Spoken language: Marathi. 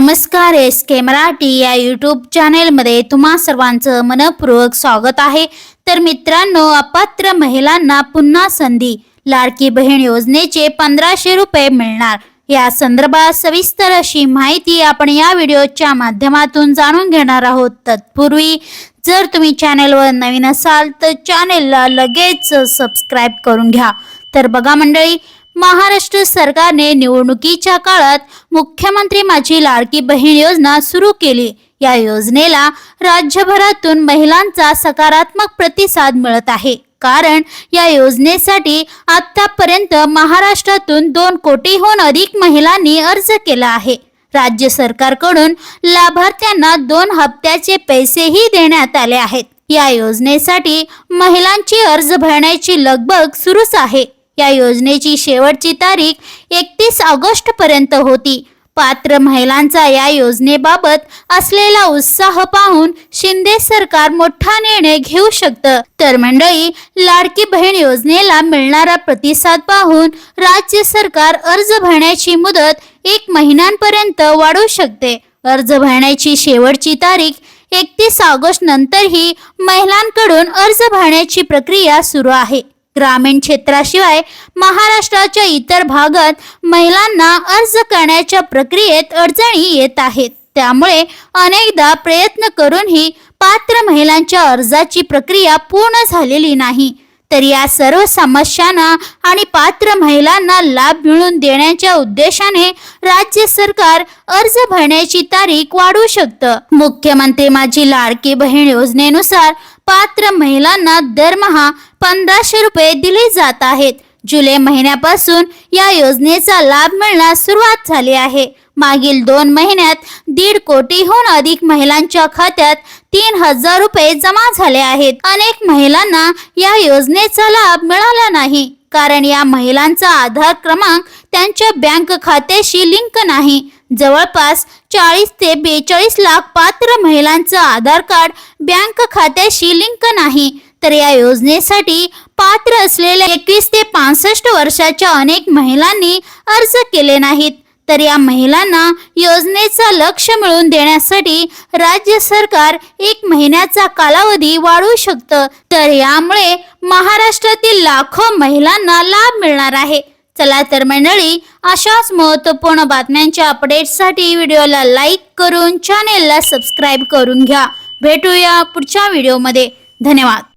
नमस्कार एस के मराठी या यूट्यूब चॅनेलमध्ये तुम्हा सर्वांचं मनपूर्वक स्वागत आहे. तर मित्रांनो अपात्र महिलांना पुन्हा संधी लाडकी बहीण योजनेचे पंधराशे रुपये मिळणार. या संदर्भात सविस्तर अशी माहिती आपण या व्हिडिओच्या माध्यमातून जाणून घेणार आहोत. तत्पूर्वी जर तुम्ही चॅनेलवर नवीन असाल तर चॅनेलला लगेच सबस्क्राईब करून घ्या. तर बघा मंडळी महाराष्ट्र सरकारने निवडणुकीच्या काळात मुख्यमंत्री माझी लाडकी बहीण योजना सुरू केली. या योजनेला राज्यभरातून महिलांचा सकारात्मक प्रतिसाद मिळत आहे. कारण या योजनेसाठी आतापर्यंत महाराष्ट्रातून दोन कोटीहून अधिक महिलांनी अर्ज केला आहे. राज्य सरकारकडून लाभार्थ्यांना दोन हप्त्याचे पैसेही देण्यात आले आहेत. या योजनेसाठी महिलांची अर्ज भरण्याची लगबग सुरूच आहे. या योजनेची शेवटची तारीख एकतीस ऑगस्ट पर्यंत होती. पात्र महिलांचा या योजनेबाबत असलेला उत्साह पाहून शिंदे सरकार मोठा निर्णय घेऊ शकतं. तर मंडळी लाडकी बहीण योजनेला मिळणारा प्रतिसाद पाहून राज्य सरकार अर्ज भरण्याची मुदत एक महिन्यांपर्यंत वाढवू शकते. अर्ज भरण्याची शेवटची तारीख एकतीस ऑगस्ट नंतरही महिलांकडून अर्ज भरण्याची प्रक्रिया सुरू आहे. ग्रामीण क्षेत्राशिवाय महाराष्ट्राच्या इतर भागात महिलांना अर्ज करण्याच्या प्रक्रियेत अडचणी येत आहेत. त्यामुळे अनेकदा प्रयत्न करूनही पात्र महिलांच्या अर्जाची प्रक्रिया पूर्ण झालेली नाही. तर या सर्व समस्यांना आणि पात्र महिलांना लाभ मिळवून देण्याच्या उद्देशाने राज्य सरकार अर्ज भरण्याची तारीख वाढवू शकतं. मुख्यमंत्री माझी लाडकी बहीण योजनेनुसार पात्र महिलांना दरमहा पंधराशे रुपये दिले जात आहेत. जुलै महिन्यापासून या योजनेचा लाभ मिळण्यास सुरुवात झाली आहे. मागील दोन महिन्यात दीड कोटीहून अधिक महिलांच्या खात्यात तीन हजार रुपये जमा झाले आहेत. अनेक महिलांना या योजनेचा लाभ मिळाला नाही. कारण या महिलांचा आधार क्रमांक त्यांच्या बँक खात्याशी लिंक नाही. जवळपास चाळीस ते बेचाळीस लाख पात्र महिलांचं आधार कार्ड बँक खात्याशी लिंक नाही. तर या योजनेसाठी पात्र असलेल्या एकवीस ते पासष्ट वर्षाच्या अनेक महिलांनी अर्ज केले नाहीत. तर या महिलांना योजनेचा लक्ष मिळवून देण्यासाठी राज्य सरकार एक महिन्याचा कालावधी वाढवू शकतं. तर यामुळे महाराष्ट्रातील लाखो महिलांना लाभ मिळणार आहे. चला तर मंडळी अशाच महत्त्वपूर्ण बातम्यांच्या अपडेट्ससाठी व्हिडिओला लाईक करून चॅनेलला सबस्क्राईब करून घ्या. भेटूया पुढच्या व्हिडिओमध्ये धन्यवाद.